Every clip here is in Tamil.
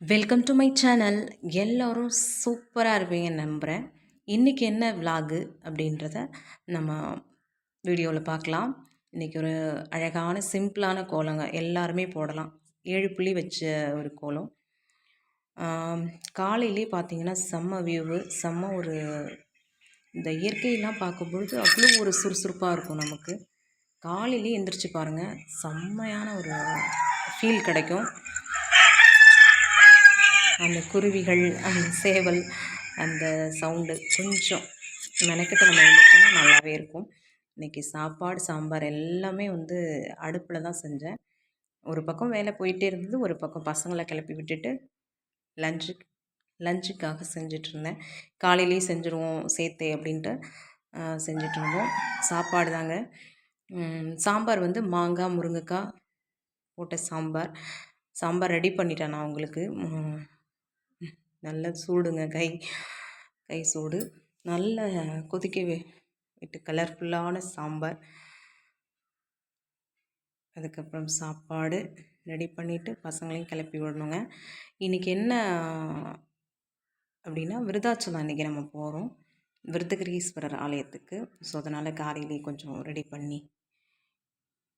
வெல்கம் டு மை சேனல் எல்லோரும் சூப்பராக இருப்பீங்கன்னு நம்புகிறேன் இன்றைக்கி என்ன விலாகு அப்படின்றத நம்ம வீடியோவில் பார்க்கலாம். இன்றைக்கி ஒரு அழகான சிம்பிளான கோலங்க. எல்லாருமே போடலாம். ஏழு புள்ளி வச்ச ஒரு கோலம். காலையிலே பார்த்தீங்கன்னா செம்ம வியூவு செம்ம ஒரு இந்த இயற்கையெல்லாம் பார்க்கும்பொழுது அவ்வளோ ஒரு சுறுசுறுப்பாக இருக்கும் நமக்கு. காலையிலே எந்திரிச்சு பாருங்கள் செம்மையான ஒரு ஃபீல் கிடைக்கும். அந்த குருவிகள் அந்த சேவல் அந்த சவுண்டு கொஞ்சம் மெனக்கிட்ட நம்ம எழுந்திரிச்சோன்னா நல்லாவே இருக்கும். இன்றைக்கி சாப்பாடு சாம்பார் எல்லாமே வந்து அடுப்பில் தான் செஞ்சேன். ஒரு பக்கம் வேலை போயிட்டே இருந்தது ஒரு பக்கம் பசங்களை கிளப்பி விட்டுட்டு லஞ்சுக்கு லஞ்சுக்காக செஞ்சுட்டு இருந்தேன். காலையிலேயே செஞ்சுருவோம் சேர்த்தே அப்படின்ட்டு ஆஹ், செஞ்சுட்டு இருந்தோம். சாப்பாடு தாங்க. சாம்பார் வந்து மாங்காய் முருங்கைக்காய் போட்ட சாம்பார். சாம்பார் ரெடி பண்ணிட்டேன் நான் உங்களுக்கு. நல்ல சூடுங்க. கை கை சூடு. நல்ல கொதிக்க விட்டு கலர்ஃபுல்லான சாம்பார். அதுக்கப்புறம் சாப்பாடு ரெடி பண்ணிவிட்டு பசங்களையும் கிளப்பி விடணுங்க. இன்றைக்கி என்ன அப்படின்னா விருதாச்சலம் இன்றைக்கி நம்ம போகிறோம் விருதகிரீஸ்வரர் ஆலயத்துக்கு. ஸோ அதனால் காலையிலேயே கொஞ்சம் ரெடி பண்ணி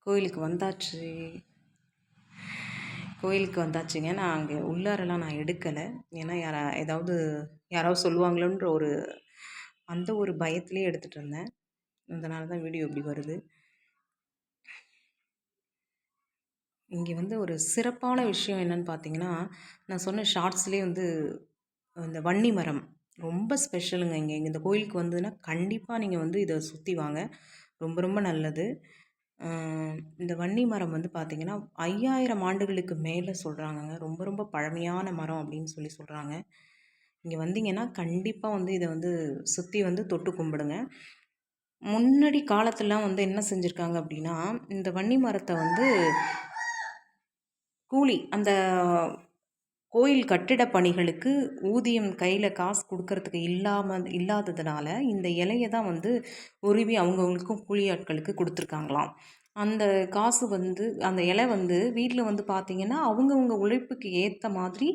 கோயிலுக்கு வந்தாச்சு. கோயிலுக்கு வந்தாச்சுங்க. நான் அங்கே உள்ளாரெல்லாம் நான் எடுக்கலை. ஏன்னா யாரா ஏதாவது யாராவது சொல்லுவாங்களோன்ற ஒரு அந்த ஒரு பயத்திலே எடுத்துகிட்டு இருந்தேன். அதனால தான் வீடியோ இப்படி வருது. இங்கே வந்து ஒரு சிறப்பான விஷயம் என்னன்னு பார்த்தீங்கன்னா நான் சொன்ன ஷார்ட்ஸ்லேயே வந்து இந்த வன்னி மரம் ரொம்ப ஸ்பெஷலுங்க இங்கே. இங்கே இந்த கோயிலுக்கு வந்ததுன்னா கண்டிப்பாக நீங்கள் வந்து இதை சுற்றி வாங்க. ரொம்ப ரொம்ப நல்லது. இந்த வன்னி மரம் வந்து பார்த்திங்கன்னா ஐயாயிரம் ஆண்டுகளுக்கு மேலே சொல்கிறாங்கங்க ரொம்ப ரொம்ப பழமையான மரம் அப்படின்னு சொல்லி சொல்கிறாங்க இங்கே வந்தீங்கன்னா கண்டிப்பாக வந்து இதை வந்து சுற்றி வந்து தொட்டு கும்பிடுங்க. முன்னாடி காலத்துலலாம் வந்து என்ன செஞ்சுருக்காங்க அப்படின்னா இந்த வன்னி மரத்தை வந்து கூலி அந்த கோயில் கட்டிட பணிகளுக்கு ஊதியம் கையில் காசு கொடுக்கறதுக்கு இல்லாமல் இல்லாததுனால இந்த இலையை தான் வந்து உருவி அவங்கவுங்களுக்கும் கூலி ஆட்களுக்கு கொடுத்துருக்காங்களாம். அந்த காசு வந்து அந்த இலை வந்து வீட்டில் வந்து பார்த்திங்கன்னா அவங்கவுங்க உழைப்புக்கு ஏற்ற மாதிரி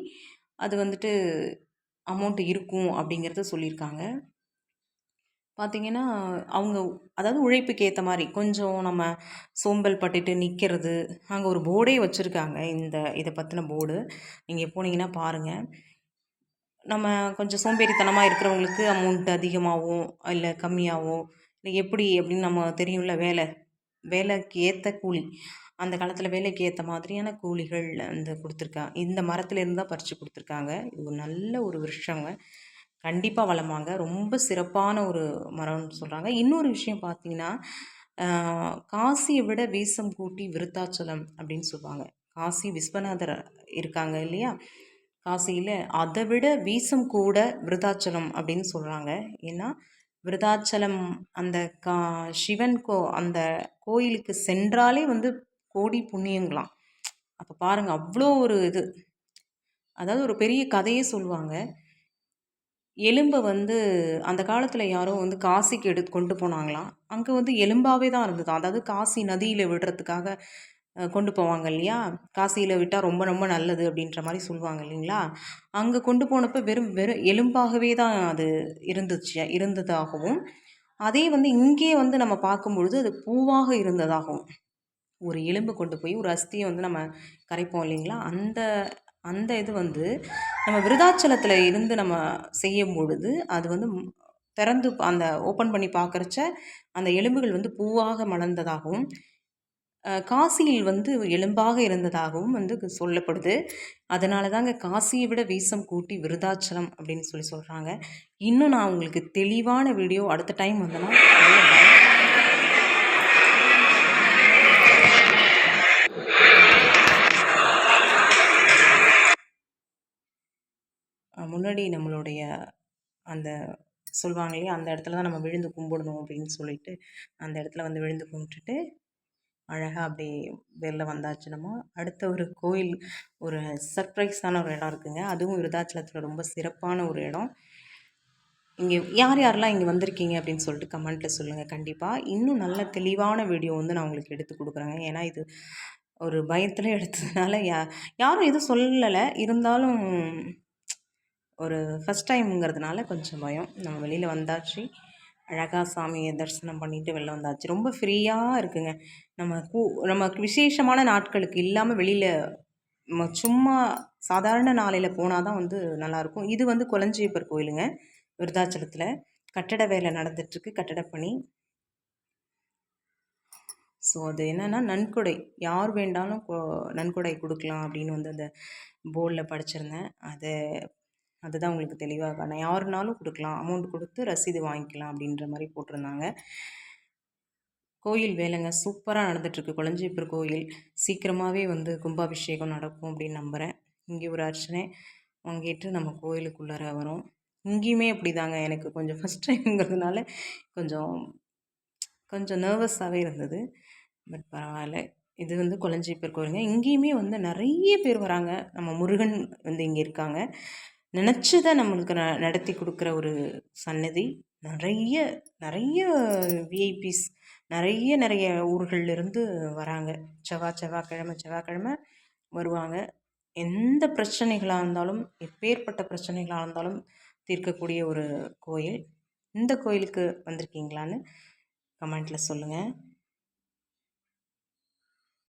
அது வந்துட்டு அமௌண்ட் இருக்கும் அப்படிங்கிறத சொல்லியிருக்காங்க. பார்த்தீங்கன்னா அவங்க அதாவது உழைப்புக்கு ஏற்ற மாதிரி கொஞ்சம் நம்ம சோம்பல் பட்டுட்டு நிற்கிறது அங்கே ஒரு போர்டே வச்சுருக்காங்க இந்த இதை பற்றின போர்டு நீங்கள் போனீங்கன்னா பாருங்கள் நம்ம கொஞ்சம் சோம்பேறித்தனமாக இருக்கிறவங்களுக்கு அமௌண்ட் அதிகமாகவோ இல்லை கம்மியாகவோ இல்லை எப்படி அப்படின்னு நம்ம தெரியும்ல வேலை வேலைக்கு ஏற்ற கூலி. அந்த காலத்தில் வேலைக்கு ஏற்ற மாதிரியான கூலிகள் அந்த கொடுத்துருக்கா இந்த மரத்துலேருந்து தான் பறித்து கொடுத்துருக்காங்க. இது ஒரு நல்ல ஒரு விருஷங்க. கண்டிப்பாக வளமாங்க ரொம்ப சிறப்பான ஒரு மரம்னு சொல்கிறாங்க இன்னொரு விஷயம் பார்த்தீங்கன்னா காசியை விட வீசம் கூட்டி விருத்தாச்சலம் அப்படின்னு சொல்லுவாங்க. காசி விஸ்வநாதர் இருக்காங்க இல்லையா? காசியில் அதை விட வீசம் கூட விருதாச்சலம் அப்படின்னு சொல்கிறாங்க ஏன்னா விருதாச்சலம் அந்த கா சிவன் கோ அந்த கோயிலுக்கு சென்றாலே வந்து கோடி புண்ணியங்களாம். அப்போ பாருங்கள் அவ்வளோ ஒரு இது. அதாவது ஒரு பெரிய கதையே சொல்லுவாங்க. எலும்பை வந்து அந்த காலத்தில் யாரோ வந்து காசிக்கு எடுத்து கொண்டு போனாங்களாம். அங்கே வந்து எலும்பாகவே தான் இருந்தது. அதாவது காசி நதியில் விடுறதுக்காக கொண்டு போவாங்க இல்லையா? காசியில் விட்டால் ரொம்ப ரொம்ப நல்லது அப்படின்ற மாதிரி சொல்லுவாங்க இல்லைங்களா? அங்கே கொண்டு போனப்போ வெறும் வெறும் எலும்பாகவே தான் அது இருந்துச்சு இருந்ததாகவும். அதே வந்து இங்கே வந்து நம்ம பார்க்கும்பொழுது அது பூவாக இருந்ததாகவும். ஒரு எலும்பு கொண்டு போய் ஒரு அஸ்தியை வந்து நம்ம கரைப்போம் இல்லைங்களா? அந்த அந்த இது வந்து நம்ம விருதாச்சலத்தில் இருந்து நம்ம செய்யும் பொழுது அது வந்து திறந்து அந்த ஓப்பன் பண்ணி பார்க்குறச்ச அந்த எலும்புகள் வந்து பூவாக மலர்ந்ததாகவும் காசியில் வந்து எலும்பாக இருந்ததாகவும் வந்து சொல்லப்படுது. அதனால தாங்க காசியை விட வீசம் கூட்டி விருதாச்சலம் அப்படின்னு சொல்லி சொல்கிறாங்க இன்னும் நான் உங்களுக்கு தெளிவான வீடியோ அடுத்த டைம் வந்தேன்னா முன்னாடி நம்மளுடைய அந்த சொல்லுவாங்க இல்லையா? அந்த இடத்துல தான் நம்ம விழுந்து கும்பிடணும் அப்படின்னு சொல்லிட்டு அந்த இடத்துல வந்து விழுந்து கும்பிட்டுட்டு அழகாக அப்படி வெளில வந்தாச்சு நம்ம. அடுத்த ஒரு கோயில் ஒரு சர்ப்ரைஸான ஒரு இடம் இருக்குங்க. அதுவும் விருதாச்சலத்தில் ரொம்ப சிறப்பான ஒரு இடம். இங்கே யார் யாரெல்லாம் இங்கே வந்திருக்கீங்க அப்படின்னு சொல்லிட்டு கமெண்ட்டில் சொல்லுங்கள் கண்டிப்பாக இன்னும் நல்ல தெளிவான வீடியோ வந்து நான் உங்களுக்கு எடுத்து கொடுக்குறேங்க. ஏன்னா இது ஒரு பயத்தில் எடுத்ததுனால யா யாரும் எதுவும் சொல்லலை. இருந்தாலும் ஒரு ஃபஸ்ட் டைம்ங்கிறதுனால கொஞ்சம் பயம். நம்ம வெளியில் வந்தாச்சு. அழகாக சாமியை தரிசனம் பண்ணிவிட்டு வெளில வந்தாச்சு. ரொம்ப ஃப்ரீயாக இருக்குங்க. நம்ம கூ நமக்கு விசேஷமான நாட்களுக்கு இல்லாமல் வெளியில் நம்ம சும்மா சாதாரண நாளையில் போனால் தான் வந்து நல்லாயிருக்கும். இது வந்து குலஞ்சியப்பர் கோயிலுங்க விருதாச்சலத்தில். கட்டட வேலை நடந்துட்டுருக்கு. கட்டட பணி. ஸோ அது என்னென்னா நன்கொடை. யார் வேண்டாலும் நன்கொடை கொடுக்கலாம் அப்படின்னு வந்து அந்த போர்டில் படிச்சிருந்தேன். அதை அதுதான் உங்களுக்கு தெளிவாக காரணம் யாருனாலும் கொடுக்கலாம். அமௌண்ட் கொடுத்து ரசீது வாங்கிக்கலாம் அப்படின்ற மாதிரி போட்டிருந்தாங்க. கோயில் வேலைங்க சூப்பராக நடந்துகிட்ருக்கு குளஞ்சியப்பர் கோயில். சீக்கிரமாகவே வந்து கும்பாபிஷேகம் நடக்கும் அப்படின்னு நம்புகிறேன் இங்கே ஒரு அர்ச்சனை வாங்கிட்டு நம்ம கோயிலுக்குள்ளார வரோம். இங்கேயுமே அப்படி தாங்க எனக்கு கொஞ்சம் ஃபஸ்ட் டைம்ங்கிறதுனால கொஞ்சம் கொஞ்சம் நர்வஸாகவே இருந்தது. பட் பரவாயில்ல. இது வந்து கொளஞ்சியப்பர் கோயிலுங்க. இங்கேயுமே வந்து நிறைய பேர் வராங்க. நம்ம முருகன் வந்து இங்கே இருக்காங்க. நினச்சதை நம்மளுக்கு ந நடத்தி கொடுக்குற ஒரு சன்னதி நிறைய நிறைய விஐபிஸ் நிறைய நிறைய ஊர்கள்லேருந்து வராங்க. செவ்வாய் செவ்வாய்க்கிழமை செவ்வாய்க்கிழம வருவாங்க. எந்த பிரச்சனைகளாக இருந்தாலும் எப்பேற்பட்ட பிரச்சனைகளாக இருந்தாலும் தீர்க்கக்கூடிய ஒரு கோயில். இந்த கோயிலுக்கு வந்திருக்கீங்களான்னு கமெண்ட்டில் சொல்லுங்கள்